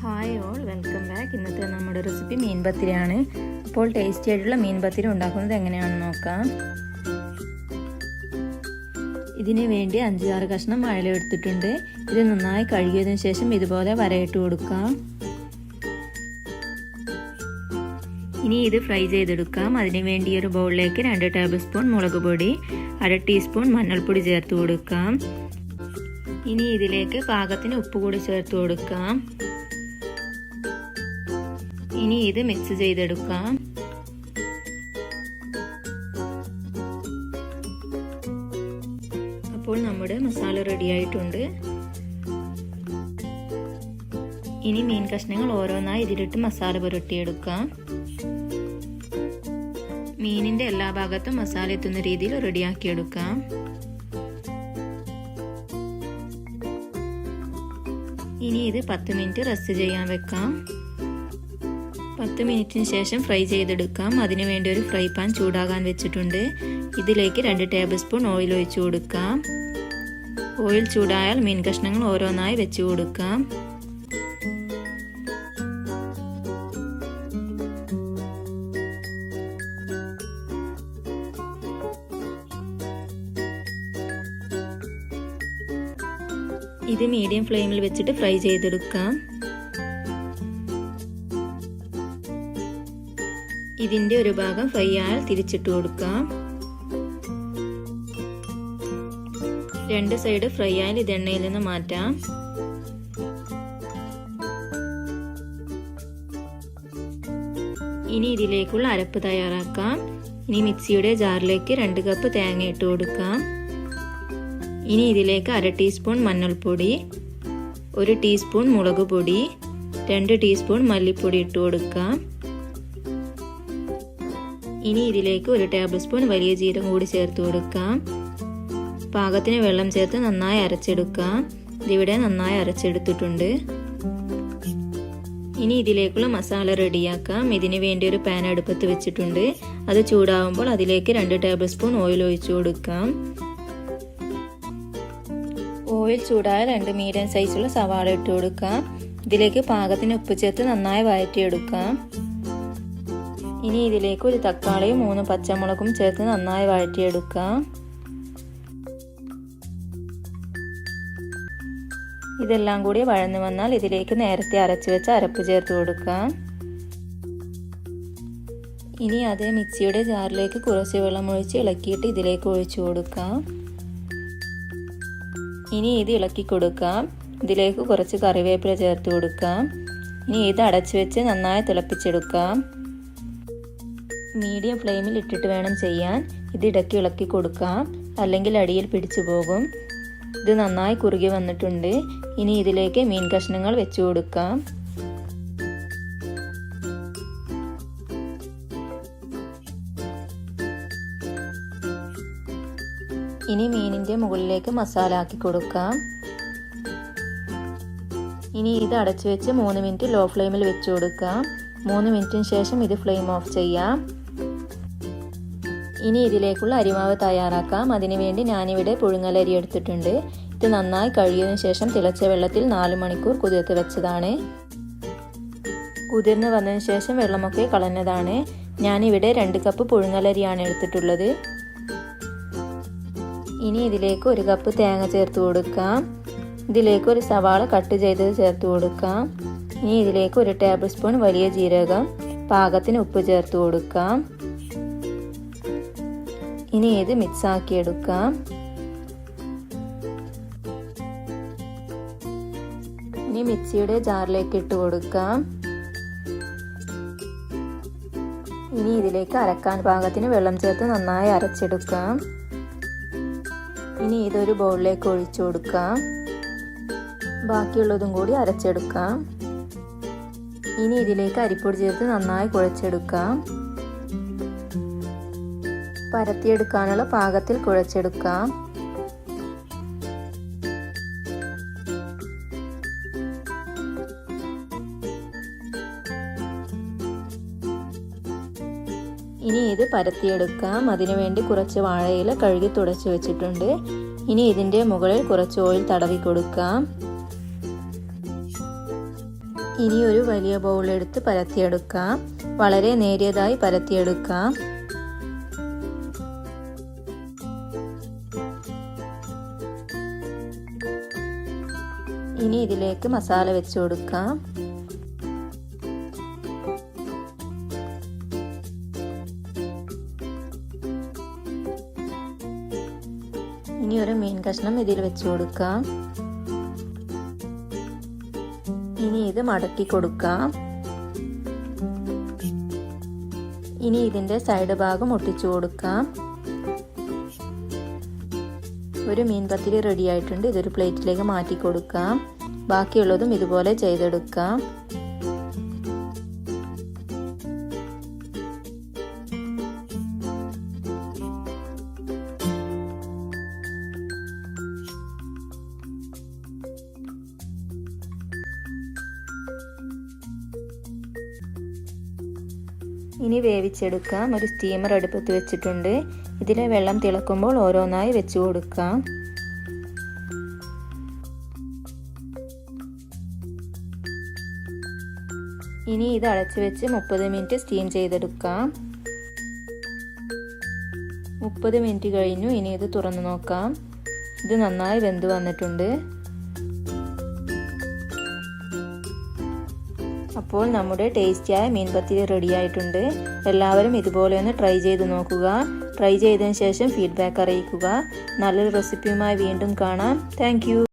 Hi all welcome back ഇന്നത്തെ നമ്മുടെ recipe മീൻ പത്തിരിയാണ് അപ്പോൾ ടേസ്റ്റി ആയിട്ടുള്ള മീൻ പത്തിരി ഉണ്ടാക്കുന്നത് എങ്ങനെയാണെന്ന് നോക്കാം. ഇതിന് വേണ്ടി അഞ്ചാറ് കഷ്ണം അയല എടുത്തിട്ടുണ്ട്. ഇത് നന്നായി കഴുകിയതിനു ശേഷം ഇതുപോലെ വരയിട്ട് കൊടുക്കാം. ഇനി ഇത് ഫ്രൈ ചെയ്തെടുക്കാം. അതിന് വേണ്ടി ഒരു ബൗളിലേക്ക് രണ്ട് ടേബിൾ സ്പൂൺ മുളക് പൊടി അര ടീസ്പൂൺ മഞ്ഞൾപ്പൊടി ചേർത്ത് കൊടുക്കാം. ഇനി ഇതിലേക്ക് പാകത്തിന് ഉപ്പ് കൂടി ചേർത്ത് കൊടുക്കാം. ഇനി ഇത് മിക്സ് ചെയ്തെടുക്കാം. അപ്പോൾ നമ്മുടെ മസാല റെഡി ആയിട്ടുണ്ട്. ഇനി മീൻ കഷ്ണങ്ങൾ ഓരോന്നായി ഇതിലിട്ട് മസാല പുരട്ടിയെടുക്കാം. മീനിന്റെ എല്ലാ ഭാഗത്തും മസാല എത്തുന്ന രീതിയിൽ റെഡിയാക്കിയെടുക്കാം. ഇനി ഇത് പത്ത് മിനിറ്റ് റെസ്റ്റ് ചെയ്യാൻ വെക്കാം. പത്ത് മിനിറ്റിന് ശേഷം ഫ്രൈ ചെയ്തെടുക്കാം. അതിനു വേണ്ടി ഒരു ഫ്രൈ പാൻ ചൂടാകാൻ വെച്ചിട്ടുണ്ട്. ഇതിലേക്ക് രണ്ട് ടേബിൾ സ്പൂൺ ഓയിൽ ഒഴിച്ചു കൊടുക്കാം. ഓയിൽ ചൂടായാൽ മീൻ കഷ്ണങ്ങൾ ഓരോന്നായി വെച്ച് കൊടുക്കാം. ഇത് മീഡിയം ഫ്ലെയിമിൽ വെച്ചിട്ട് ഫ്രൈ ചെയ്തെടുക്കാം. ഇതിന്റെ ഒരു ഭാഗം ഫ്രൈ ആയാൽ തിരിച്ചിട്ട് കൊടുക്കാം. രണ്ട് സൈഡ് ഫ്രൈ ആയാൽ ഇത് എണ്ണയിൽ നിന്ന് മാറ്റാം. ഇനി ഇതിലേക്കുള്ള അരപ്പ് തയ്യാറാക്കാം. ഇനി മിക്സിയുടെ ജാറിലേക്ക് രണ്ട് കപ്പ് തേങ്ങ ഇട്ട് കൊടുക്കാം. ഇനി ഇതിലേക്ക് അര ടീസ്പൂൺ മഞ്ഞൾപ്പൊടി ഒരു ടീസ്പൂൺ മുളക് പൊടി രണ്ട് ടീസ്പൂൺ മല്ലിപ്പൊടി ഇട്ട് കൊടുക്കാം. ഇനി ഇതിലേക്ക് ഒരു ടേബിൾ സ്പൂൺ വലിയ ജീരകം കൂടി ചേർത്ത് കൊടുക്കാം. പാകത്തിന് വെള്ളം ചേർത്ത് നന്നായി അരച്ചെടുക്കാം. ഇതിവിടെ നന്നായി അരച്ചെടുത്തിട്ടുണ്ട്. ഇനി ഇതിലേക്കുള്ള മസാല റെഡിയാക്കാം. ഇതിന് വേണ്ടി ഒരു പാൻ അടുപ്പത്ത് വെച്ചിട്ടുണ്ട്. അത് ചൂടാവുമ്പോൾ അതിലേക്ക് രണ്ട് ടേബിൾ സ്പൂൺ ഓയിൽ ഒഴിച്ചു കൊടുക്കാം. ഓയിൽ ചൂടായ രണ്ട് മീഡിയം സൈസുള്ള സവാള ഇട്ട് കൊടുക്കാം. ഇതിലേക്ക് പാകത്തിന് ഉപ്പ് ചേർത്ത് നന്നായി വഴറ്റിയെടുക്കാം. ഇനി ഇതിലേക്ക് ഒരു തക്കാളിയും മൂന്ന് പച്ചമുളകും ചേർത്ത് നന്നായി വഴറ്റിയെടുക്കാം ഇതെല്ലാം കൂടി വഴന്നു വന്നാൽ ഇതിലേക്ക് നേരത്തെ അരച്ചു വെച്ച അരപ്പ് ചേർത്ത് കൊടുക്കാം ഇനി അതേ മിക്സിയുടെ ജാറിലേക്ക് കുറച്ച് വെള്ളം ഒഴിച്ച് ഇളക്കിയിട്ട് ഇതിലേക്ക് ഒഴിച്ചു കൊടുക്കാം ഇനി ഇത് ഇളക്കി കൊടുക്കാം ഇതിലേക്ക് കുറച്ച് കറിവേപ്പില ചേർത്ത് കൊടുക്കാം ഇനി ഇത് അടച്ചു വെച്ച് നന്നായി തിളപ്പിച്ചെടുക്കാം മീഡിയം ഫ്ലെയിമിൽ ഇട്ടിട്ട് വേണം ചെയ്യാൻ. ഇത് ഇടയ്ക്ക് ഇളക്കി കൊടുക്കാം. അല്ലെങ്കിൽ അടിയിൽ പിടിച്ചു പോകും. ഇത് നന്നായി കുറുകി വന്നിട്ടുണ്ട്. ഇനി ഇതിലേക്ക് മീൻ കഷ്ണങ്ങൾ വെച്ചു കൊടുക്കാം. ഇനി മീനിന്റെ മുകളിലേക്ക് മസാല ആക്കി കൊടുക്കാം. ഇനി ഇത് അടച്ചു വെച്ച് മൂന്ന് മിനിറ്റ് ലോ ഫ്ലെയിമിൽ വെച്ചു കൊടുക്കാം. മൂന്ന് മിനിറ്റിന് ശേഷം ഇത് ഫ്ലെയിം ഓഫ് ചെയ്യാം. ഇനി ഇതിലേക്കുള്ള അരിമാവ് തയ്യാറാക്കാം. അതിനുവേണ്ടി ഞാനിവിടെ പുഴുങ്ങലരി എടുത്തിട്ടുണ്ട്. ഇത് നന്നായി കഴുകിയതിനു ശേഷം തിളച്ച വെള്ളത്തിൽ നാല് മണിക്കൂർ കുതിർത്ത് വെച്ചതാണ്. കുതിർന്ന് വന്നതിന് ശേഷം വെള്ളമൊക്കെ കളഞ്ഞതാണ്. ഞാനിവിടെ രണ്ട് കപ്പ് പുഴുങ്ങലരിയാണ് എടുത്തിട്ടുള്ളത്. ഇനി ഇതിലേക്ക് ഒരു കപ്പ് തേങ്ങ ചേർത്ത് കൊടുക്കാം. ഇതിലേക്ക് ഒരു സവാള കട്ട് ചെയ്തത് ചേർത്ത് കൊടുക്കാം. ഇനി ഇതിലേക്ക് ഒരു ടേബിൾ സ്പൂൺ വലിയ ജീരകം പാകത്തിന് ഉപ്പ് ചേർത്ത് കൊടുക്കാം. ഇനി ഇത് മിക്സ് ആക്കി എടുക്കാം. ഇനി മിക്സിയുടെ ജാറിലേക്ക് ഇട്ട് കൊടുക്കാം. ഇനി ഇതിലേക്ക് അരക്കാൻ പാകത്തിന് വെള്ളം ചേർത്ത് നന്നായി അരച്ചെടുക്കാം. ഇനി ഇതൊരു ബൗളിലേക്ക് ഒഴിച്ചു കൊടുക്കാം. ബാക്കിയുള്ളതും കൂടി അരച്ചെടുക്കാം. ഇനി ഇതിലേക്ക് അരിപ്പൊടി ചേർത്ത് നന്നായി കുഴച്ചെടുക്കാം. പരത്തിയെടുക്കാനുള്ള പാകത്തിൽ കുഴച്ചെടുക്കാം. ഇനി ഇത് പരത്തിയെടുക്കാം. അതിനുവേണ്ടി കുറച്ച് വാഴയില കഴുകി തുടച്ചു വെച്ചിട്ടുണ്ട്. ഇനി ഇതിന്റെ മുകളിൽ കുറച്ച് ഓയിൽ തടവി കൊടുക്കാം. ഇനി ഒരു വലിയ ബൗളെടുത്ത് പരത്തിയെടുക്കാം. വളരെ നേരിയതായി പരത്തിയെടുക്കാം. ഇതിലേക്ക് മസാല വെച്ച് കൊടുക്കാം. ഇനി ഒരു മീൻ കഷ്ണം ഇതിൽ വെച്ച് കൊടുക്കാം. ഇനി ഇത് മടക്കി കൊടുക്കാം. ഇനി ഇതിന്റെ സൈഡ് ഭാഗം ഒട്ടിച്ചു കൊടുക്കാം. ഒരു മീൻ പത്തിരി റെഡി ആയിട്ടുണ്ട്. ഇതൊരു പ്ലേറ്റിലേക്ക് മാറ്റി കൊടുക്കാം. ബാക്കിയുള്ളതും ഇതുപോലെ ചെയ്തെടുക്കാം. ഇനി വേവിച്ചെടുക്കാം. ഒരു സ്റ്റീമർ അടുപ്പത്ത് വെച്ചിട്ടുണ്ട്. ഇതിലെ വെള്ളം തിളക്കുമ്പോൾ ഓരോന്നായി വെച്ചു കൊടുക്കാം. ഇനി ഇത് അടച്ചു വെച്ച് മുപ്പത് മിനിറ്റ് സ്റ്റീം ചെയ്തെടുക്കാം. മുപ്പത് മിനിറ്റ് കഴിഞ്ഞു. ഇനി ഇത് തുറന്നു നോക്കാം. ഇത് നന്നായി വെന്ത് വന്നിട്ടുണ്ട്. അപ്പോൾ നമ്മുടെ ടേസ്റ്റിയായ മീൻ പത്തിരി റെഡി ആയിട്ടുണ്ട്. എല്ലാവരും ഇതുപോലെ ഒന്ന് ട്രൈ ചെയ്ത് നോക്കുക. ട്രൈ ചെയ്തതിന് ശേഷം ഫീഡ്ബാക്ക് അറിയിക്കുക. നല്ലൊരു റെസിപ്പിയുമായി വീണ്ടും കാണാം. താങ്ക്